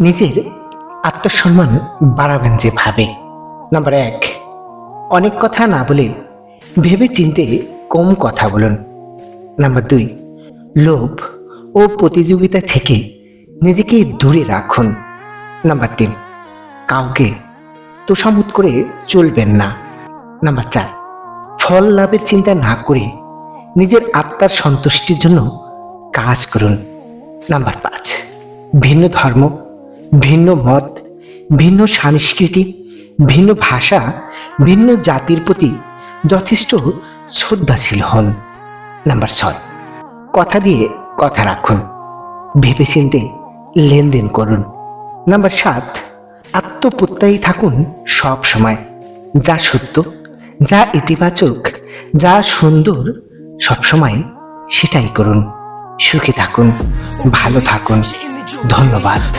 নিজের আত্মসম্মান বাড়াবেন যেভাবে। নাম্বার এক, অনেক কথা না বলে ভেবে চিনতে কম কথা বলুন। নাম্বার দুই, লোভ ও প্রতিযোগিতা থেকে নিজেকে দূরে রাখুন। নাম্বার তিন, কাউকে তোষামত করে চলবেন না। নাম্বার চার, ফল লাভের চিন্তা না করে নিজের আত্মার সন্তুষ্টির জন্য কাজ করুন। নাম্বার পাঁচ, ভিন্ন ধর্ম ভিন্ন মত, ভিন্ন সংস্কৃতি, ভিন্ন ভাষা, ভিন্ন জাতির প্রতি যথেষ্ট শ্রদ্ধাশীল হন। নাম্বার ছয়। কথা দিয়ে কথা রাখুন। ভেবেচিন্তে লেনদেন করুন। নাম্বার সাত। আত্মপ্রত্যয়ী থাকুন সব সময়। যা সত্য, যা ইতিবাচক, যা সুন্দর সবসময় সেটাই করুন। সুখী থাকুন, ভালো থাকুন। ধন্যবাদ।